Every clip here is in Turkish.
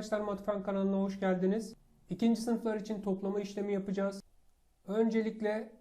arkadaşlar Matfen kanalına hoş geldiniz. İkinci sınıflar için toplama işlemi yapacağız. Öncelikle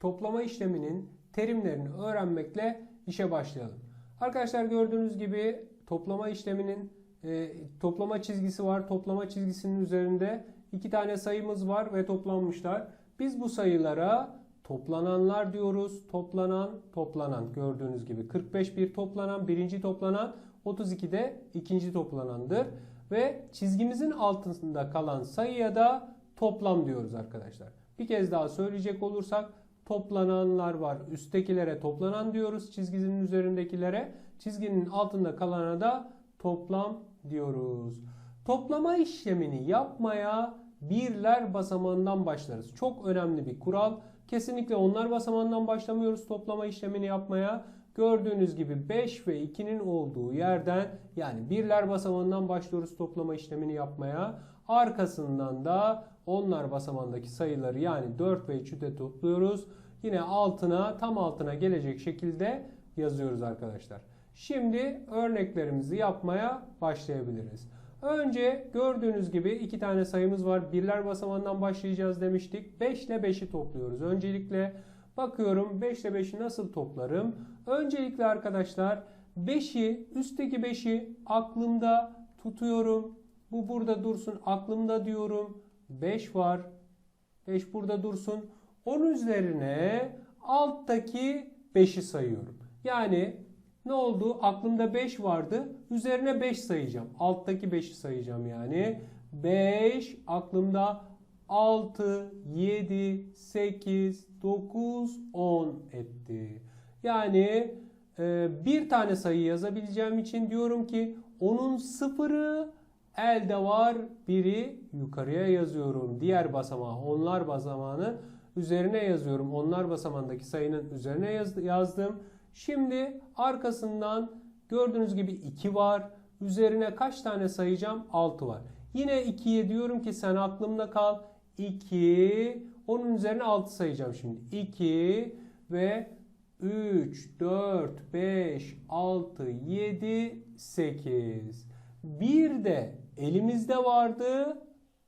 toplama işleminin terimlerini öğrenmekle işe başlayalım. Arkadaşlar gördüğünüz gibi toplama işleminin e, toplama çizgisi var. Toplama çizgisinin üzerinde iki tane sayımız var ve toplanmışlar. Biz bu sayılara toplananlar diyoruz. Toplanan, toplanan gördüğünüz gibi 45 bir toplanan, birinci toplanan, 32 de ikinci toplanandır. Ve çizgimizin altında kalan sayıya da toplam diyoruz arkadaşlar. Bir kez daha söyleyecek olursak toplananlar var. Üsttekilere toplanan diyoruz. Çizginin üzerindekilere. Çizginin altında kalana da toplam diyoruz. Toplama işlemini yapmaya birler basamağından başlarız. Çok önemli bir kural. Kesinlikle onlar basamağından başlamıyoruz toplama işlemini yapmaya. Gördüğünüz gibi 5 ve 2'nin olduğu yerden yani birler basamağından başlıyoruz toplama işlemini yapmaya. Arkasından da onlar basamağındaki sayıları yani 4 ve 3'ü de topluyoruz. Yine altına tam altına gelecek şekilde yazıyoruz arkadaşlar. Şimdi örneklerimizi yapmaya başlayabiliriz. Önce gördüğünüz gibi iki tane sayımız var. Birler basamağından başlayacağız demiştik. 5 ile 5'i topluyoruz. Öncelikle bakıyorum 5 ile 5'i nasıl toplarım? Öncelikle arkadaşlar 5'i üstteki 5'i aklımda tutuyorum. Bu burada dursun aklımda diyorum. 5 var. 5 burada dursun. Onun üzerine alttaki 5'i sayıyorum. Yani ne oldu? Aklımda 5 vardı. Üzerine 5 sayacağım. Alttaki 5'i sayacağım yani. 5 aklımda 6, 7, 8, 9, 10 etti. Yani e, bir tane sayı yazabileceğim için diyorum ki onun sıfırı elde var. Biri yukarıya yazıyorum. Diğer basamağı onlar basamağını üzerine yazıyorum. Onlar basamağındaki sayının üzerine yaz, yazdım. Şimdi arkasından gördüğünüz gibi 2 var. Üzerine kaç tane sayacağım? 6 var. Yine 2'ye diyorum ki sen aklımda kal. 2. Onun üzerine 6 sayacağım şimdi. 2 ve 3, 4, 5, 6, 7, 8. Bir de elimizde vardı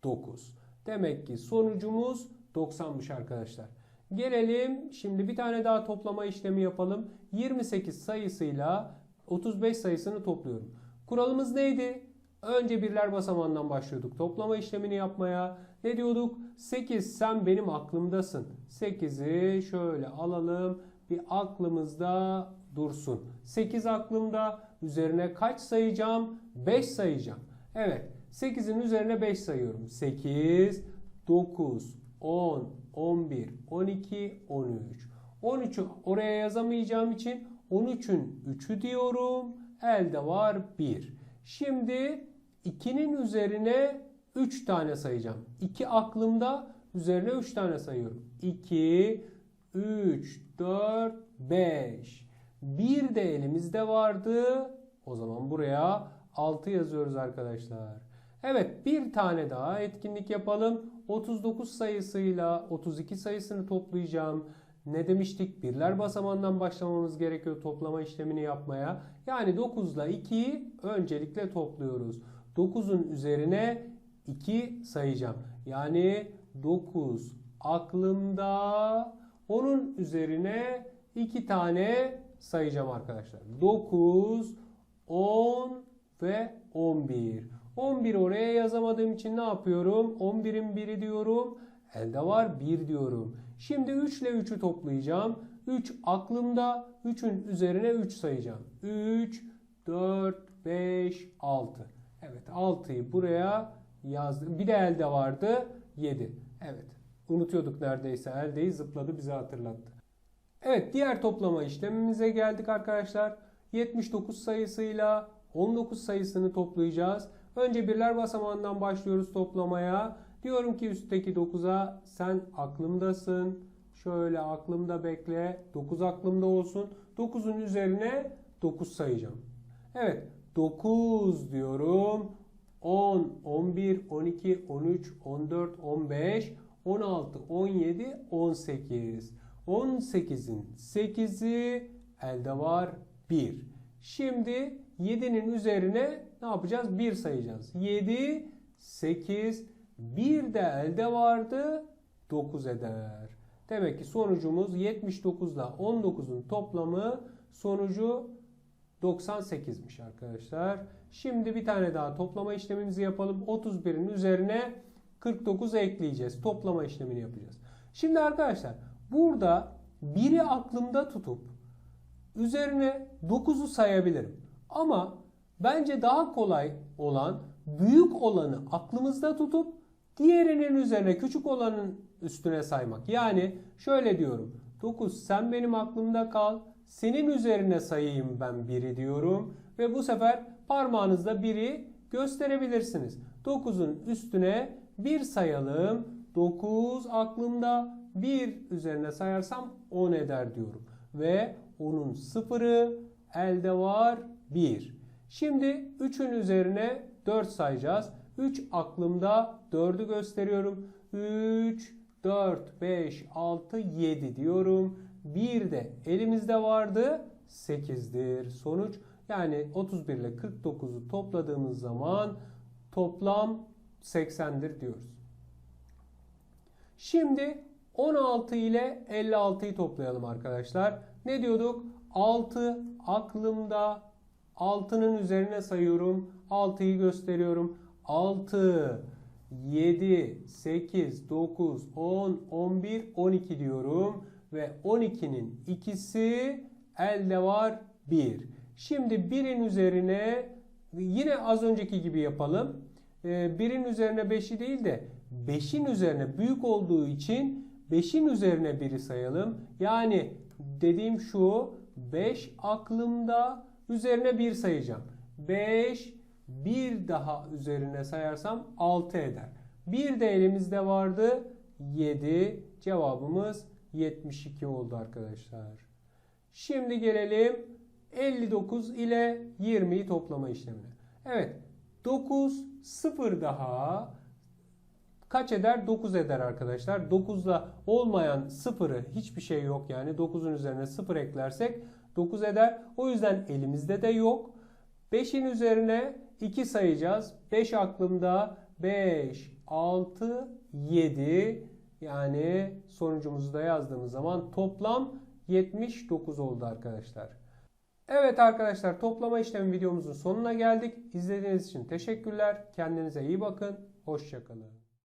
9. Demek ki sonucumuz 90'mış arkadaşlar. Gelelim şimdi bir tane daha toplama işlemi yapalım. 28 sayısıyla 35 sayısını topluyorum. Kuralımız neydi? Önce birler basamağından başlıyorduk toplama işlemini yapmaya. Ne diyorduk? 8 sen benim aklımdasın. 8'i şöyle alalım. Bir aklımızda dursun. 8 aklımda. Üzerine kaç sayacağım? 5 sayacağım. Evet. 8'in üzerine 5 sayıyorum. 8, 9, 10, 11, 12, 13. 13'ü oraya yazamayacağım için 13'ün 3'ü diyorum. Elde var 1. Şimdi 2'nin üzerine 3 tane sayacağım. 2 aklımda üzerine 3 tane sayıyorum. 2, 3, 4, 5. Bir de elimizde vardı. O zaman buraya 6 yazıyoruz arkadaşlar. Evet bir tane daha etkinlik yapalım. 39 sayısıyla 32 sayısını toplayacağım. Ne demiştik? Birler basamağından başlamamız gerekiyor toplama işlemini yapmaya. Yani 9 ile 2'yi öncelikle topluyoruz. 9'un üzerine 2 sayacağım. Yani 9 aklımda onun üzerine 2 tane sayacağım arkadaşlar. 9, 10 ve 11. 11 oraya yazamadığım için ne yapıyorum? 11'in biri diyorum. Elde var 1 diyorum. Şimdi 3 ile 3'ü toplayacağım. 3 aklımda. 3'ün üzerine 3 sayacağım. 3, 4, 5, 6. Evet 6'yı buraya yazdım. Bir de elde vardı 7. Evet unutuyorduk neredeyse. Eldeyi zıpladı bize hatırlattı. Evet diğer toplama işlemimize geldik arkadaşlar. 79 sayısıyla 19 sayısını toplayacağız. Önce birler basamağından başlıyoruz toplamaya. Diyorum ki üstteki 9'a sen aklımdasın. Şöyle aklımda bekle. 9 aklımda olsun. 9'un üzerine 9 sayacağım. Evet 9 diyorum. 10, 11, 12, 13, 14, 15, 16, 17, 18. 18'in 8'i elde var 1. Şimdi 7'nin üzerine ne yapacağız? 1 sayacağız. 7 8. Bir de elde vardı 9 eder. Demek ki sonucumuz 79 ile 19'un toplamı sonucu 98'miş arkadaşlar. Şimdi bir tane daha toplama işlemimizi yapalım. 31'in üzerine 49 ekleyeceğiz. Toplama işlemini yapacağız. Şimdi arkadaşlar burada biri aklımda tutup üzerine 9'u sayabilirim. Ama bence daha kolay olan büyük olanı aklımızda tutup diğerinin üzerine küçük olanın üstüne saymak. Yani şöyle diyorum. 9 sen benim aklımda kal. Senin üzerine sayayım ben 1'i diyorum. Ve bu sefer parmağınızda 1'i gösterebilirsiniz. 9'un üstüne 1 sayalım. 9 aklımda 1 üzerine sayarsam 10 eder diyorum. Ve onun sıfırı elde var 1. Şimdi 3'ün üzerine 4 sayacağız. 3 aklımda 4'ü gösteriyorum. 3, 4, 5, 6, 7 diyorum. 1 de elimizde vardı 8'dir. Sonuç yani 31 ile 49'u topladığımız zaman toplam 80'dir diyoruz. Şimdi 16 ile 56'yı toplayalım arkadaşlar. Ne diyorduk? 6 aklımda 6'nın üzerine sayıyorum. 6'yı gösteriyorum. 6, 7, 8, 9, 10, 11, 12 diyorum. Ve 12'nin ikisi elde var 1. Şimdi 1'in üzerine yine az önceki gibi yapalım. 1'in üzerine 5'i değil de 5'in üzerine büyük olduğu için 5'in üzerine 1'i sayalım. Yani dediğim şu 5 aklımda üzerine 1 sayacağım. 5 bir daha üzerine sayarsam 6 eder. Bir de elimizde vardı 7. Cevabımız 72 oldu arkadaşlar. Şimdi gelelim 59 ile 20'yi toplama işlemine. Evet 9 0 daha kaç eder? 9 eder arkadaşlar. 9'da olmayan sıfırı hiçbir şey yok yani 9'un üzerine 0 eklersek 9 eder. O yüzden elimizde de yok. 5'in üzerine 2 sayacağız. 5 aklımda 5, 6, 7 yani sonucumuzu da yazdığımız zaman toplam 79 oldu arkadaşlar. Evet arkadaşlar toplama işlemi videomuzun sonuna geldik. İzlediğiniz için teşekkürler. Kendinize iyi bakın. Hoşçakalın.